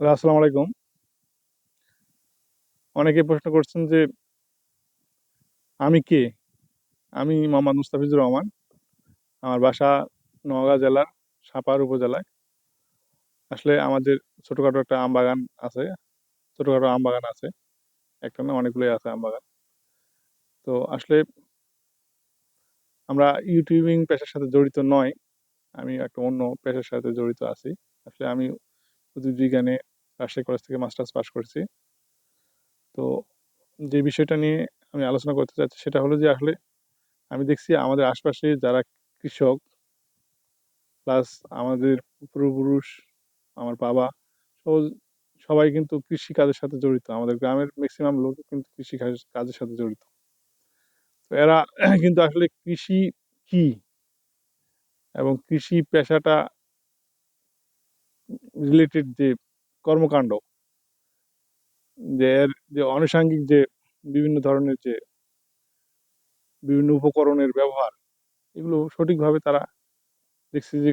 আসসালামু আলাইকুম। অনেকে প্রশ্ন করছেন যে, আমি কে? আমি মোহাম্মদ মুস্তাফিজুর রহমান। আমার বাসা নওগাঁ জেলার সাপার উপজেলায়। আসলে আমাদের ছোটোখাটো একটা আম বাগান আছে। ছোটোখাটো আম বাগান আছে। একটা না, অনেকগুলোই আছে আম বাগান। তো আসলে আমরা ইউটিউবিং পেশার সাথে জড়িত নয়, আমি একটা অন্য পেশার সাথে জড়িত আছি। আসলে আমি বিজ্ঞানে রাজশাহী কলেজ থেকে মাস্টার্স পাস করেছি। তো যে বিষয়টা নিয়ে আমি আলোচনা করতে চাচ্ছি সেটা হলো যে আসলে আমি দেখছি আমাদের আশপাশে যারা কৃষক প্লাস আমাদের পূর্বপুরুষ, আমার বাবা সহ সবাই কিন্তু কৃষিকাজের সাথে জড়িত। আমাদের গ্রামের মেক্সিমাম লোক কিন্তু কৃষি কাজের সাথে জড়িত। তো এরা কিন্তু আসলে কৃষি কি? এবং কৃষি পেশাটা রিলেটেড যে কর্মকাণ্ড, যে এর যে আনুষঙ্গিক যে বিভিন্ন ধরনের যে বিভিন্ন উপকরণের ব্যবহার, এগুলো সঠিকভাবে তারা দেখছি যে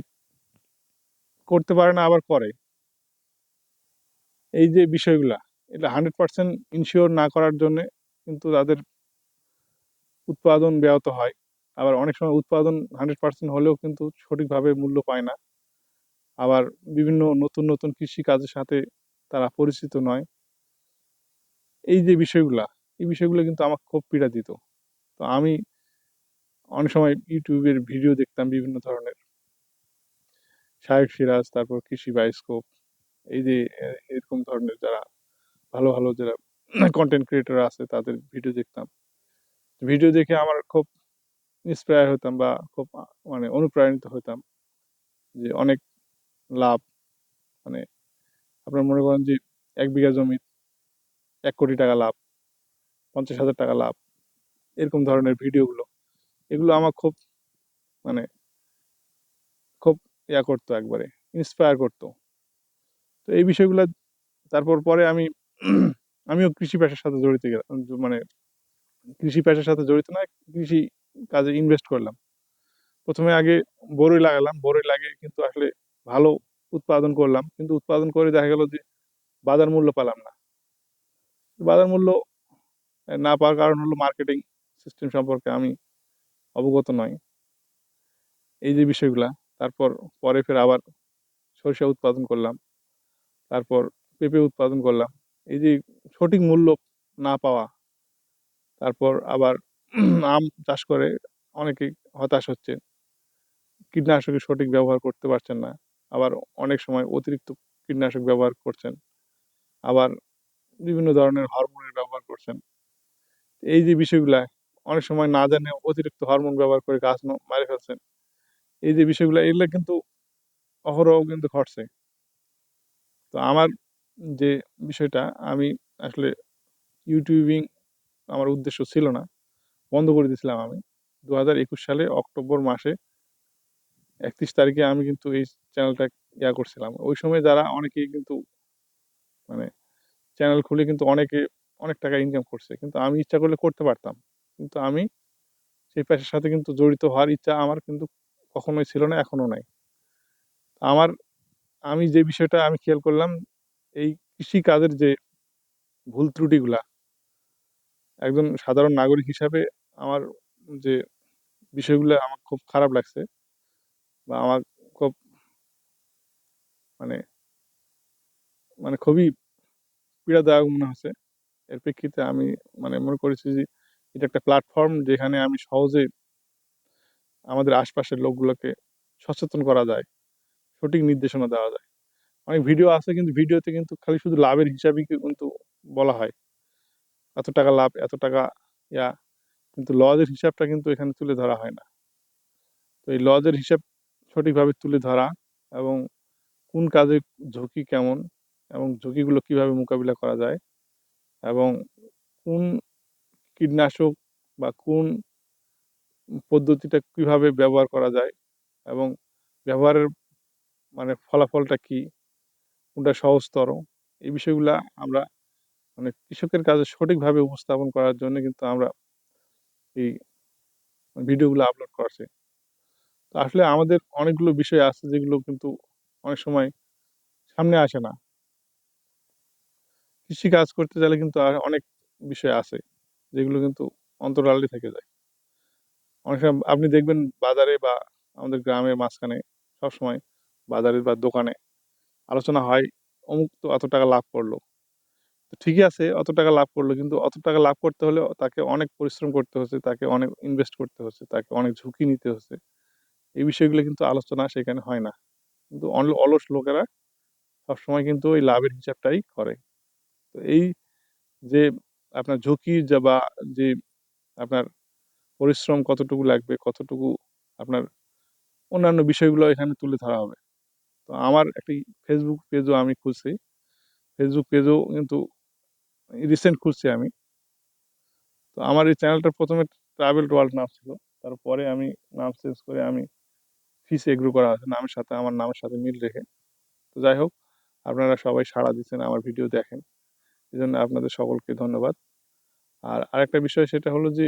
করতে পারে না, আবার করে। এই যে বিষয়গুলা, এটা 100% ইনশিওর না করার জন্যে কিন্তু তাদের উৎপাদন ব্যাহত হয়। আবার অনেক সময় উৎপাদন 100% হলেও কিন্তু সঠিকভাবে মূল্য পায় না। আবার বিভিন্ন নতুন, নতুন কৃষি কাজের সাথে তারা পরিচিত নয়। এই যে বিষয়গুলা, এই বিষয়গুলো কিন্তু আমাকে খুব পীড়া দিত। তো আমি অনেক সময় ইউটিউবের ভিডিও দেখতাম বিভিন্ন ধরনের। শায়েখ সিরাজ, তারপর কৃষি বায়োস্কোপ এই যে এরকম ধরনের যারা ভালো, ভালো যারা কন্টেন্ট ক্রিয়েটর আছে তাদের ভিডিও দেখতাম। ভিডিও দেখে আমার খুব ইন্সপায়ার হতাম বা খুব মানে অনুপ্রাণিত হতাম যে অনেক লাভ মানে আপনার মনে করেন যে এক বিঘা জমি এক কোটি টাকা লাভ, ৳৫০,০০০ লাভ। এরকম ধরনের ভিডিওগুলো। এগুলো আমার খুব মানে খুব ইয়া করতো একবারে, ইন্সপায়ার করতো। তো এই বিষয়গুলো তারপর পরে আমি আমিও কৃষি পেশার সাথে জড়িত গেলাম মানে কৃষি পেশার সাথে জড়িত না, কৃষি কাজে ইনভেস্ট করলাম। প্রথমে আগে বড়ই লাগালাম। বড়ই লাগিয়ে কিন্তু আসলে ভালো উৎপাদন করলাম। কিন্তু উৎপাদন করে দেখা গেল যে বাজার মূল্য পেলাম না। বাজার মূল্য না পাওয়ার কারণ হলো মার্কেটিং সিস্টেম সম্পর্কে আমি অবগত নই। এই যে বিষয়গুলা। তারপর পরে ফের আবার সরিষা উৎপাদন করলাম। তারপর পেঁপে উৎপাদন করলাম। এই যে সঠিক মূল্য না পাওয়া। তারপর আবার আম চাষ করে অনেকেই হতাশ হচ্ছে। কীটনাশকের সঠিক ব্যবহার করতে পারছেন না। আবার অনেক সময় অতিরিক্ত কীটনাশক ব্যবহার করছেন। আবার বিভিন্ন ধরনের হরমোনের ব্যবহার করছেন। এই যে বিষয়গুলা, অনেক সময় না জেনে অতিরিক্ত হরমোন ব্যবহার করে গাছ মারে ফেলছেন। এই যে বিষয়গুলা, এগুলা কিন্তু অহরহ কিন্তু ঘটছে। তো আমার যে বিষয়টা, আমি আসলে ইউটিউবিং আমার উদ্দেশ্য ছিল না। বন্ধ করে দিয়েছিলাম আমি। ২০২১ সালে অক্টোবর মাসে ৩১ তারিখে আমি কিন্তু এই চ্যানেলটা ইয়া করছিলাম। ওই সময় যারা অনেকেই কিন্তু মানে চ্যানেল খুলে কিন্তু অনেকে অনেক টাকা ইনকাম করছে। কিন্তু আমি ইচ্ছা করলে করতে পারতাম। কিন্তু আমি সেই পেশার সাথে কিন্তু জড়িত হওয়ার ইচ্ছা আমার কিন্তু কখনোই ছিল না, এখনও নাই। আমার আমি যে বিষয়টা আমি খেয়াল করলাম এই কৃষি কাজের যে ভুল ত্রুটিগুলা একজন সাধারণ নাগরিক হিসাবে আমার যে বিষয়গুলা আমার খুব খারাপ লাগছে বা আমার খুব মানে মানে খুবই পীড়াদায়ক মনে হচ্ছে। এর প্রেক্ষিতে আমি মানে মনে করেছি যে এটা একটা প্ল্যাটফর্ম যেখানে আমি সহজে আমাদের আশপাশের লোকগুলোকে সচেতন করা যায়। সঠিক নির্দেশনা দেওয়া যায়। অনেক ভিডিও আছে কিন্তু ভিডিওতে কিন্তু খালি শুধু লাভের হিসাবই কিন্তু বলা হয়। এত টাকা লাভ, এত টাকা ইয়া কিন্তু লজের হিসাবটা কিন্তু এখানে তুলে ধরা হয় না। তো এই লজের হিসাব সঠিকভাবে তুলে ধরা এবং কোন কাজে ঝুঁকি কেমন এবং ঝুঁকিগুলো কীভাবে মোকাবিলা করা যায় এবং কোন কীটনাশক বা কোন পদ্ধতিটা কীভাবে ব্যবহার করা যায় এবং ব্যবহারের মানে ফলাফলটা কি? কোনটা সহজতর? এই বিষয়গুলো আমরা মানে কৃষকের কাজে সঠিকভাবে উপস্থাপন করার জন্য কিন্তু আমরা এই ভিডিওগুলো আপলোড করছি। তো আসলে আমাদের অনেকগুলো বিষয় আছে যেগুলো কিন্তু অনেক সময় সামনে আসে না। কৃষিকাজ করতে গেলে কিন্তু আর অনেক বিষয় আছে যেগুলো কিন্তু অন্তরালে থেকে যায়। অনেক সময় আপনি দেখবেন বাজারে বা আমাদের গ্রামের মাঝখানে সবসময় বাজারে বা দোকানে আলোচনা হয়, অমুক তো অত টাকা লাভ করল। তো ঠিকই আছে, অত টাকা লাভ করল, কিন্তু অত টাকা লাভ করতে হলে তাকে অনেক পরিশ্রম করতে হচ্ছে, তাকে অনেক ইনভেস্ট করতে হচ্ছে, তাকে অনেক ঝুঁকি নিতে হচ্ছে। এই বিষয়গুলো কিন্তু আলোচনা সেখানে হয় না। কিন্তু অল- অলস লোকেরা সবসময় কিন্তু ওই লাভের হিসাবটাই করে। তো এই যে আপনার ঝুঁকি যা বা যে আপনার পরিশ্রম কতটুকু লাগবে, কতটুকু আপনার অন্যান্য বিষয়গুলো এখানে তুলে ধরা হবে। তো আমার একটি ফেসবুক পেজও আমি খুলছি। ফেসবুক পেজও কিন্তু রিসেন্ট খুলছি আমি। তো আমার এই চ্যানেলটা প্রথমে ট্রাভেল ওয়ার্ল্ড নাম ছিল। তারপরে আমি নাম চেঞ্জ করে আমি ফিস এগ্রো করা আছে, নামের সাথে, আমার নামের সাথে মিল রেখে। তো যাই হোক, আপনারা সবাই সাড়া দিচ্ছেন আমার ভিডিও দেখেন। এই জন্য আপনাদের সকলকে ধন্যবাদ। আর আরেকটা বিষয় সেটা হলো যে,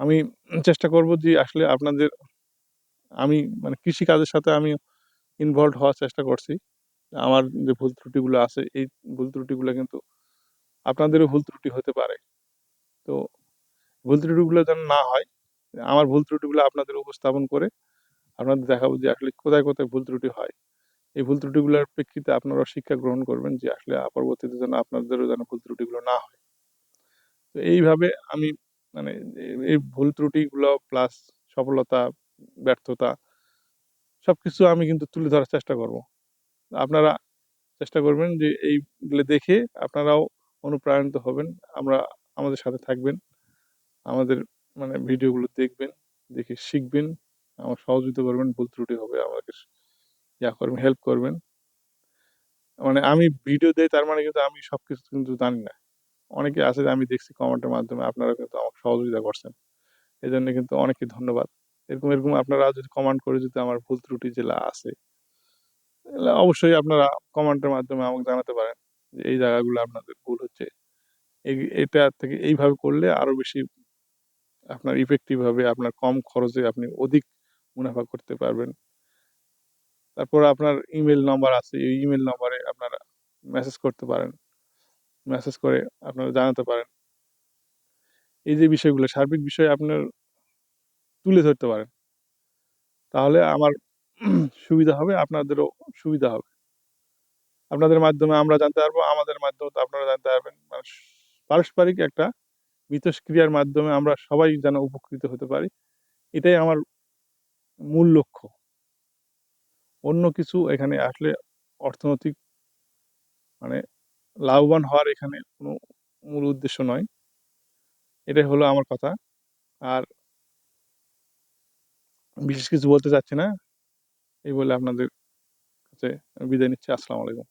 আমি চেষ্টা করব যে আসলে আপনাদের, আমি মানে কৃষি কাজের সাথে আমি ইনভলভ হওয়ার চেষ্টা করছি। আমার যে ভুল ত্রুটিগুলো আছে, এই ভুল ত্রুটিগুলো কিন্তু আপনাদেরও ভুল ত্রুটি হতে পারে। তো ভুল ত্রুটিগুলো যেন না হয় আমার ভুল ত্রুটিগুলো আপনাদের উপস্থাপন করে আপনাদের দেখাবো যে আসলে কোথায় কোথায় ভুল ত্রুটি হয়। এই ভুল ত্রুটিগুলোর প্রেক্ষিতে আপনারা শিক্ষা গ্রহণ করবেন যে আসলে পরবর্তীতে যেন আপনাদেরও যেন ভুল ত্রুটিগুলো না হয়। তো এইভাবে আমি মানে এই- ভুল ত্রুটিগুলো প্লাস সফলতা, ব্যর্থতা সব কিছু আমি কিন্তু তুলে ধরার চেষ্টা করব। আপনারা চেষ্টা করবেন যে এইগুলো দেখে আপনারাও অনুপ্রাণিত হবেন, আমরা আমাদের সাথে থাকবেন, আমাদের মানে ভিডিওগুলো দেখবেন, দেখে শিখবেন, আমার সহযোগিতা করবেন, ভুল ত্রুটি হবে, আমাকে ইয়া করবেন হেল্প করবেন। মানে আমি ভিডিও দেই তার মানে কিন্তু আমি সবকিছু কিন্তু জানি না। অনেকে আছে আমি দেখছি কমেন্টের মাধ্যমে আপনারা কিন্তু আমাকে সহযোগিতা করছেন। এই জন্য কিন্তু অনেকে ধন্যবাদ। এরকম এরকম আপনারা যদি কমেন্ট করে যদি আমার ভুল ত্রুটি যেগুলো আছে অবশ্যই আপনারা কমেন্টের মাধ্যমে আমাকে জানাতে পারেন যে এই জায়গাগুলো আপনাদের ভুল হচ্ছে। এটা থেকে এইভাবে করলে আরও বেশি আপনার ইফেক্টিভ হবে আপনার কম খরচে আপনি অধিক মুনাফা করতে পারবেন। তারপর আপনার ইমেল নাম্বার আছে, এই ইমেল নাম্বারে আপনারা মেসেজ করতে পারেন। মেসেজ করে আপনারা জানাতে পারেন। এই যে বিষয়গুলো, সার্বিক বিষয় আপনার তুলে ধরতে পারেন। তাহলে আমার সুবিধা হবে, আপনাদেরও সুবিধা হবে। আপনাদের মাধ্যমে আমরা জানতে পারব, আমাদের মাধ্যমে তো আপনারা জানতে পারবেন। মানে পারস্পরিক একটা মিথস্ক্রিয়ার মাধ্যমে আমরা সবাই যেন উপকৃত হতে পারি। এটাই আমার মূল লক্ষ্য। অন্য কিছু এখানে আসলে অর্থনৈতিক মানে লাভবান হওয়ার এখানে কোনো মূল উদ্দেশ্য নয়। এটাই হলো আমার কথা। আর বিশেষ কিছু বলতে চাচ্ছি না। এই বলে আপনাদের কাছে বিদায় নিচ্ছি। আসসালামু আলাইকুম।